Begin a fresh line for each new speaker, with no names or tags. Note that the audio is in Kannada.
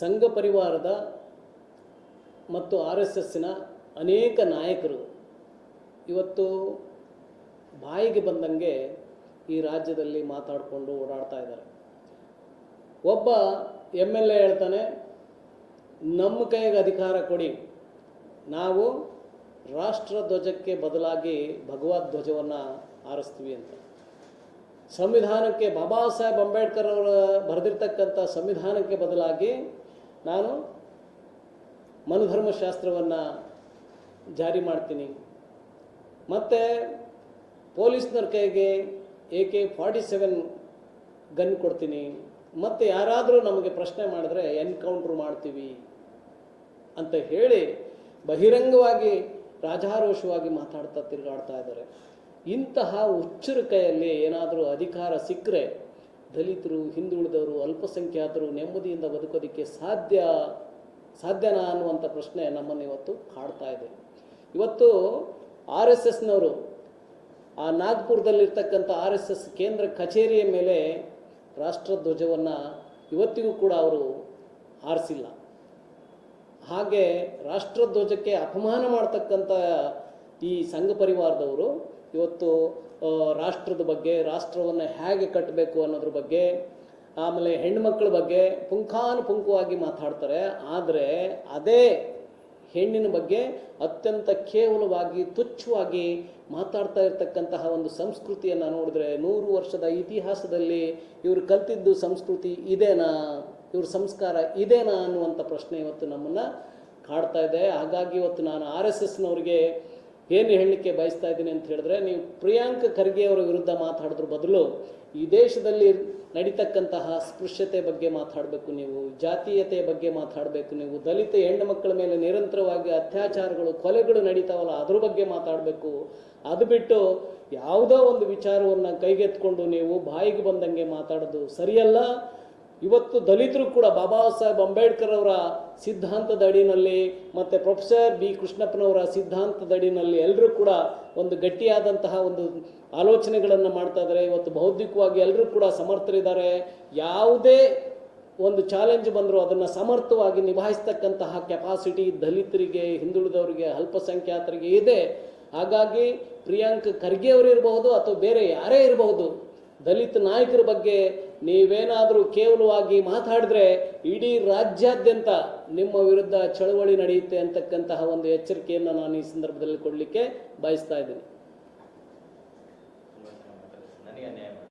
ಸಂಘ ಪರಿವಾರದ ಮತ್ತು ಆರ್ ಎಸ್ ಎಸ್ಸಿನ ಅನೇಕ ನಾಯಕರು ಇವತ್ತು ಬಾಯಿಗೆ ಬಂದಂಗೆ ಈ ರಾಜ್ಯದಲ್ಲಿ ಮಾತಾಡಿಕೊಂಡು ಓಡಾಡ್ತಾ ಇದ್ದಾರೆ. ಒಬ್ಬ ಎಂ ಎಲ್ ಎ ಹೇಳ್ತಾನೆ, ನಮ್ಮ ಕೈಗೆ ಅಧಿಕಾರ ಕೊಡಿ. ನಾವು ರಾಷ್ಟ್ರ ಧ್ವಜಕ್ಕೆ ಬದಲಾಗಿ ಭಗವದ್ ಧ್ವಜವನ್ನು ಆರಿಸ್ತೀವಿ ಅಂತ. ಸಂವಿಧಾನಕ್ಕೆ ಬಾಬಾ ಸಾಹೇಬ್ ಅಂಬೇಡ್ಕರ್ ಅವರು ಬರೆದಿರ್ತಕ್ಕಂಥ ಸಂವಿಧಾನಕ್ಕೆ ಬದಲಾಗಿ ನಾನು ಮನುಧರ್ಮಶಾಸ್ತ್ರವನ್ನು ಜಾರಿ ಮಾಡ್ತೀನಿ. ಮತ್ತು ಪೊಲೀಸ್ನವ್ರ ಕೈಗೆ A K forty seven gun ಕೊಡ್ತೀನಿ? ಮತ್ತು ಯಾರಾದರೂ ನಮಗೆ ಪ್ರಶ್ನೆ ಮಾಡಿದ್ರೆ ಎನ್ಕೌಂಟ್ರ್ ಮಾಡ್ತೀವಿ ಅಂತ ಹೇಳಿ ಬಹಿರಂಗವಾಗಿ ರಾಜಾರೋಷವಾಗಿ ಮಾತಾಡ್ತಾ ತಿರುಗಾಡ್ತಾ ಇದ್ದಾರೆ. ಇಂತಹ ಹುಚ್ಚರ ಕೈಯಲ್ಲಿ ಏನಾದರೂ ಅಧಿಕಾರ ಸಿಕ್ಕರೆ ದಲಿತರು, ಹಿಂದುಳಿದವರು, ಅಲ್ಪಸಂಖ್ಯಾತರು ನೆಮ್ಮದಿಯಿಂದ ಬದುಕೋದಕ್ಕೆ ಸಾಧ್ಯ, ಸಾಧ್ಯನಾ ಅನ್ನುವಂಥ ಪ್ರಶ್ನೆ ನಮ್ಮನ್ನು ಇವತ್ತು ಕಾಡ್ತಾ ಇದೆ. ಇವತ್ತು ಆರ್ ಎಸ್ ಎಸ್ನವರು, ಆ ನಾಗ್ಪುರದಲ್ಲಿರ್ತಕ್ಕಂಥ ಆರ್ ಎಸ್ ಎಸ್ ಕೇಂದ್ರ ಕಚೇರಿಯ ಮೇಲೆ ರಾಷ್ಟ್ರಧ್ವಜವನ್ನು ಇವತ್ತಿಗೂ ಕೂಡ ಅವರು ಹಾರಿಸಿಲ್ಲ. ಹಾಗೆ ರಾಷ್ಟ್ರಧ್ವಜಕ್ಕೆ ಅಪಮಾನ ಮಾಡ್ತಕ್ಕಂಥ ಈ ಸಂಘ ಪರಿವಾರದವರು ಇವತ್ತು ರಾಷ್ಟ್ರದ ಬಗ್ಗೆ, ರಾಷ್ಟ್ರವನ್ನು ಹೇಗೆ ಕಟ್ಟಬೇಕು ಅನ್ನೋದ್ರ ಬಗ್ಗೆ, ಆಮೇಲೆ ಹೆಣ್ಮಕ್ಳ ಬಗ್ಗೆ ಪುಂಖಾನುಪುಂಖವಾಗಿ ಮಾತಾಡ್ತಾರೆ. ಆದರೆ ಅದೇ ಹೆಣ್ಣಿನ ಬಗ್ಗೆ ಅತ್ಯಂತ ಕೇವಲವಾಗಿ, ತುಚ್ಛವಾಗಿ ಮಾತಾಡ್ತಾ ಇರ್ತಕ್ಕಂತಹ ಒಂದು ಸಂಸ್ಕೃತಿಯನ್ನು ನೋಡಿದ್ರೆ ನೂರು ವರ್ಷದ ಇತಿಹಾಸದಲ್ಲಿ ಇವರು ಕಲ್ತಿದ್ದು ಸಂಸ್ಕೃತಿ ಇದೇನಾ, ಇವ್ರ ಸಂಸ್ಕಾರ ಇದೇನಾ ಅನ್ನುವಂಥ ಪ್ರಶ್ನೆ ಇವತ್ತು ನಮ್ಮನ್ನು ಕಾಡ್ತಾ ಇದೆ. ಹಾಗಾಗಿ ಇವತ್ತು ನಾನು ಆರ್ ಎಸ್ ಎಸ್ನವ್ರಿಗೆ ಏನು ಹೇಳಲಿಕ್ಕೆ ಬಯಸ್ತಾ ಇದ್ದೀನಿ ಅಂತ ಹೇಳಿದ್ರೆ, ನೀವು ಪ್ರಿಯಾಂಕ್ ಖರ್ಗೆ ಅವರ ವಿರುದ್ಧ ಮಾತಾಡಿದ್ರ ಬದಲು ಈ ದೇಶದಲ್ಲಿ ನಡೀತಕ್ಕಂತಹ ಸ್ಪೃಶ್ಯತೆ ಬಗ್ಗೆ ಮಾತಾಡಬೇಕು ನೀವು ಜಾತೀಯತೆಯ ಬಗ್ಗೆ ಮಾತಾಡಬೇಕು ನೀವು, ದಲಿತ ಹೆಣ್ಣು ಮಕ್ಕಳ ಮೇಲೆ ನಿರಂತರವಾಗಿ ಅತ್ಯಾಚಾರಗಳು, ಕೊಲೆಗಳು ನಡೀತಾವಲ್ಲ, ಅದ್ರ ಬಗ್ಗೆ ಮಾತಾಡಬೇಕು. ಅದು ಬಿಟ್ಟು ಯಾವುದೋ ಒಂದು ವಿಚಾರವನ್ನು ಕೈಗೆತ್ಕೊಂಡು ನೀವು ಬಾಯಿಗೆ ಬಂದಂಗೆ ಮಾತಾಡೋದು ಸರಿಯಲ್ಲ. ಇವತ್ತು ದಲಿತರು ಕೂಡ ಬಾಬಾ ಸಾಹೇಬ್ ಅಂಬೇಡ್ಕರ್ ಅವರ ಸಿದ್ಧಾಂತದ ಅಡಿನಲ್ಲಿ ಮತ್ತು ಪ್ರೊಫೆಸರ್ ಬಿ ಕೃಷ್ಣಪ್ಪನವರ ಸಿದ್ಧಾಂತದ ಅಡಿನಲ್ಲಿ ಎಲ್ಲರೂ ಕೂಡ ಒಂದು ಗಟ್ಟಿಯಾದಂತಹ ಒಂದು ಆಲೋಚನೆಗಳನ್ನು ಮಾಡ್ತಾ ಇದ್ದಾರೆ. ಇವತ್ತು ಬೌದ್ಧಿಕವಾಗಿ ಎಲ್ಲರೂ ಕೂಡ ಸಮರ್ಥರಿದ್ದಾರೆ. ಯಾವುದೇ ಒಂದು ಚಾಲೆಂಜ್ ಬಂದರೂ ಅದನ್ನು ಸಮರ್ಥವಾಗಿ ನಿಭಾಯಿಸ್ತಕ್ಕಂತಹ ಕೆಪಾಸಿಟಿ ದಲಿತರಿಗೆ, ಹಿಂದುಳಿದವರಿಗೆ, ಅಲ್ಪಸಂಖ್ಯಾತರಿಗೆ ಇದೆ. ಹಾಗಾಗಿ ಪ್ರಿಯಾಂಕ್ ಖರ್ಗೆ ಅವರು ಇರಬಹುದು ಅಥವಾ ಬೇರೆ ಯಾರೇ ಇರಬಹುದು ದಲಿತ ನಾಯಕರ ಬಗ್ಗೆ ನೀವೇನಾದರೂ ಕೇವಲವಾಗಿ ಮಾತಾಡಿದ್ರೆ ಇಡೀ ರಾಜ್ಯಾದ್ಯಂತ ನಿಮ್ಮ ವಿರುದ್ಧ ಚಳವಳಿ ನಡೆಯುತ್ತೆ ಅಂತಕ್ಕಂತಹ ಒಂದು ಎಚ್ಚರಿಕೆಯನ್ನು ನಾನು ಈ ಸಂದರ್ಭದಲ್ಲಿ ಕೊಡಲಿಕ್ಕೆ ಬಯಸ್ತಾ ಇದ್ದೀನಿ.